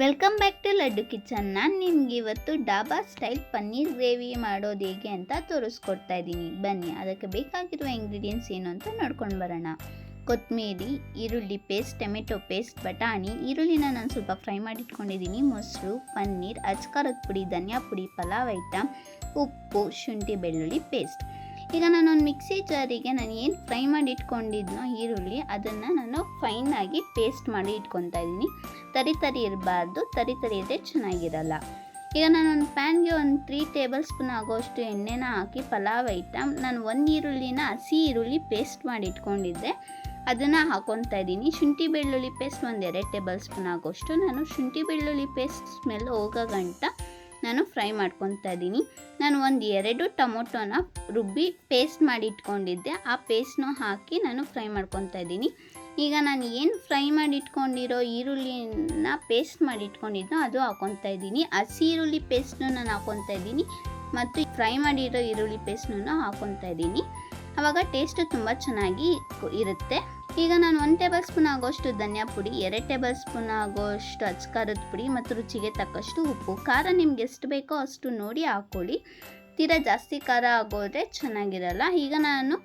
Welcome back to Laddu kitchen ನಾನು ನಿಮ್ಗೆ ಇವತ್ತು ಡಾಬಾ ಸ್ಟೈಲ್ ಪನ್ನೀರ್ ಗ್ರೇವಿ ಮಾಡೋದು ಹೇಗೆ ಅಂತ ತೋರಿಸ್ಕೊಡ್ತಾ ಇದ್ದೀನಿ. ಬನ್ನಿ, ಅದಕ್ಕೆ ಬೇಕಾಗಿರುವ ಇಂಗ್ರೀಡಿಯೆಂಟ್ಸ್ ಏನು ಅಂತ ನೋಡ್ಕೊಂಡು ಬರೋಣ. ಕೊತ್ತಂಬರಿ ಈರುಳ್ಳಿ ಪೇಸ್ಟ್ ಟೊಮೆಟೊ ಪೇಸ್ಟ್ ಬಟಾಣಿ, ಈರುಳ್ಳಿನ ನಾನು ಸ್ವಲ್ಪ ಫ್ರೈ ಮಾಡಿ ಇಟ್ಕೊಂಡಿದ್ದೀನಿ ಮೊಸರು, ಪನ್ನೀರ್, ಅಚ್ಕಾರದ ಪುಡಿ, ಧನಿಯಾ ಪುಡಿ, ಪಲಾವ್ ಐಟಮ್ ಉಪ್ಪು, ಶುಂಠಿ ಬೆಳ್ಳುಳ್ಳಿ ಪೇಸ್ಟ್ ಈಗ ನಾನು ಒಂದು ಮಿಕ್ಸಿ ಜಾರಿಗೆ ನಾನು ಏನು ಫ್ರೈ ಮಾಡಿ ಇಟ್ಕೊಂಡಿದ್ನೋ ಈರುಳ್ಳಿ, ಅದನ್ನು ನಾನು ಫೈನಾಗಿ ಪೇಸ್ಟ್ ಮಾಡಿ ಇಟ್ಕೊತಾ ಇದ್ದೀನಿ. ತರಿ ತರಿ ಇರಬಾರ್ದು, ತರಿ ತರಿ ಇದ್ರೆ ಚೆನ್ನಾಗಿರಲ್ಲ. ಈಗ ನಾನು ಒಂದು ಪ್ಯಾನ್ಗೆ ಒಂದು ತ್ರೀ ಟೇಬಲ್ ಸ್ಪೂನ್ ಆಗೋಷ್ಟು ಎಣ್ಣೆನ ಹಾಕಿ, ಪಲಾವ್ ಐಟಮ್ ನಾನು ಒಂದು ಈರುಳ್ಳಿನ ಹಸಿ ಈರುಳ್ಳಿ ಪೇಸ್ಟ್ ಮಾಡಿ ಇಟ್ಕೊಂಡಿದ್ದೆ. ಅದನ್ನು ಹಾಕೊತಾ ಇದ್ದೀನಿ. ಶುಂಠಿ ಬೆಳ್ಳುಳ್ಳಿ ಪೇಸ್ಟ್ ಒಂದು ಎರಡು ಟೇಬಲ್ ಸ್ಪೂನ್ ಆಗೋಷ್ಟು, ನಾನು ಶುಂಠಿ ಬೆಳ್ಳುಳ್ಳಿ ಪೇಸ್ಟ್ ಸ್ಮೆಲ್ ಹೋಗೋ ಗಂಟ ನಾನು ಫ್ರೈ ಮಾಡ್ಕೊತಾ ಇದ್ದೀನಿ. ನಾನು ಒಂದು ಎರಡು ಟೊಮೊಟೊನ ರುಬ್ಬಿ ಪೇಸ್ಟ್ ಮಾಡಿ ಇಟ್ಕೊಂಡಿದ್ದೆ. ಆ ಪೇಸ್ಟ್ನ ಹಾಕಿ ನಾನು ಫ್ರೈ ಮಾಡ್ಕೊತಾ ಇದ್ದೀನಿ. ಈಗ ನಾನು ಏನು ಫ್ರೈ ಮಾಡಿ ಇಟ್ಕೊಂಡಿರೋ ಈರುಳ್ಳಿನ ಪೇಸ್ಟ್ ಮಾಡಿ ಇಟ್ಕೊಂಡಿದ್ನೋ ಅದು ಹಾಕೊತಾ ಇದ್ದೀನಿ. ಹಸಿ ಈರುಳ್ಳಿ ಪೇಸ್ಟ್ನು ನಾನು ಹಾಕೊತಾ ಇದ್ದೀನಿ. ಮತ್ತು ಫ್ರೈ ಮಾಡಿರೋ ಈರುಳ್ಳಿ ಪೇಸ್ಟ್ನೂ ಹಾಕೊತಾ ಇದ್ದೀನಿ. ಆವಾಗ ಟೇಸ್ಟು ತುಂಬ ಚೆನ್ನಾಗಿ ಇರುತ್ತೆ. ಈಗ ನಾನು ಒಂದು ಟೇಬಲ್ ಸ್ಪೂನ್ ಆಗೋಷ್ಟು ಧನಿಯಾ ಪುಡಿ, ಎರಡು ಟೇಬಲ್ ಸ್ಪೂನ್ ಆಗೋಷ್ಟು ಅಚ್ಕಾರದ ಪುಡಿ ಮತ್ತು ರುಚಿಗೆ ತಕ್ಕಷ್ಟು ಉಪ್ಪು. ಖಾರ ನಿಮ್ಗೆ ಎಷ್ಟು ಬೇಕೋ ಅಷ್ಟು ನೋಡಿ ಹಾಕ್ಕೊಳ್ಳಿ. ತೀರಾ ಜಾಸ್ತಿ ಖಾರ ಆಗೋದ್ರೆ ಚೆನ್ನಾಗಿರಲ್ಲ. ಈಗ ನಾನು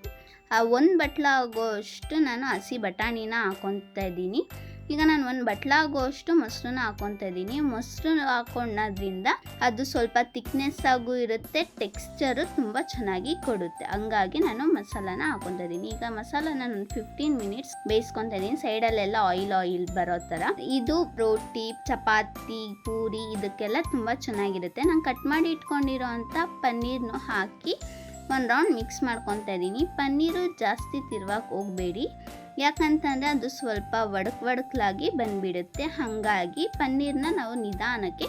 ಒಂದು ಬಟ್ಲ ಆಗೋಷ್ಟು ನಾನು ಹಸಿ ಬಟಾಣಿನ ಹಾಕೊತಾ ಇದ್ದೀನಿ. ಈಗ ನಾನು ಒಂದು ಬಟ್ಲಾಗುವಷ್ಟು ಮೊಸರನ್ನ ಹಾಕೊತಾ ಇದ್ದೀನಿ. ಮೊಸರು ಹಾಕೊಂಡೋದ್ರಿಂದ ಅದು ಸ್ವಲ್ಪ ತಿಕ್ನೆಸ್ ಆಗು ಇರುತ್ತೆ ಟೆಕ್ಸ್ಚರು ತುಂಬ ಚೆನ್ನಾಗಿ ಕೊಡುತ್ತೆ. ಹಂಗಾಗಿ ನಾನು ಮಸಾಲಾನ ಹಾಕೊತಾ ಇದ್ದೀನಿ. ಈಗ ಮಸಾಲಾನ ನಾನು ಫಿಫ್ಟೀನ್ ಮಿನಿಟ್ಸ್ ಬೇಯಿಸ್ಕೊತಾ ಇದ್ದೀನಿ. ಸೈಡಲ್ಲೆಲ್ಲ ಆಯಿಲ್ ಆಯಿಲ್ ಬರೋ ಥರ ಇದು ರೋಟಿ, ಚಪಾತಿ, ಪೂರಿ ಇದಕ್ಕೆಲ್ಲ ತುಂಬ ಚೆನ್ನಾಗಿರುತ್ತೆ. ನಾನು ಕಟ್ ಮಾಡಿ ಇಟ್ಕೊಂಡಿರೋ ಅಂಥ ಪನ್ನೀರ್ನು ಹಾಕಿ ಒಂದು ರೌಂಡ್ ಮಿಕ್ಸ್ ಮಾಡ್ಕೊತಾ ಇದ್ದೀನಿ. ಪನ್ನೀರು ಜಾಸ್ತಿ ತಿರ್ವಕ್ಕೆ ಹೋಗಬೇಡಿ. ಯಾಕಂತಂದರೆ ಅದು ಸ್ವಲ್ಪ ಒಡಕ್ ಒಡಕ್ಲಾಗಿ ಬಂದುಬಿಡುತ್ತೆ. ಹಾಗಾಗಿ ಪನ್ನೀರನ್ನ ನಾವು ನಿಧಾನಕ್ಕೆ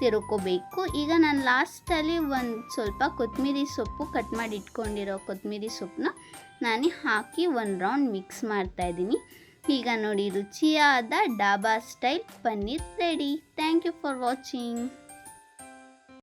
ತಿರುಕೋಬೇಕು. ಈಗ ನಾನು ಲಾಸ್ಟಲ್ಲಿ ಒಂದು ಸ್ವಲ್ಪ ಕೊತ್ತಂಬರಿ ಸೊಪ್ಪು ಕಟ್ ಮಾಡಿ ಇಟ್ಕೊಂಡಿರೋ ಕೊತ್ತಂಬರಿ ಸೊಪ್ಪನ್ನ ನಾನು ಹಾಕಿ ಒಂದು ರೌಂಡ್ ಮಿಕ್ಸ್ ಮಾಡ್ತಾಯಿದ್ದೀನಿ ಈಗ ನೋಡಿ ರುಚಿಯಾದ dhaba style paneer ready. Thank you for watching.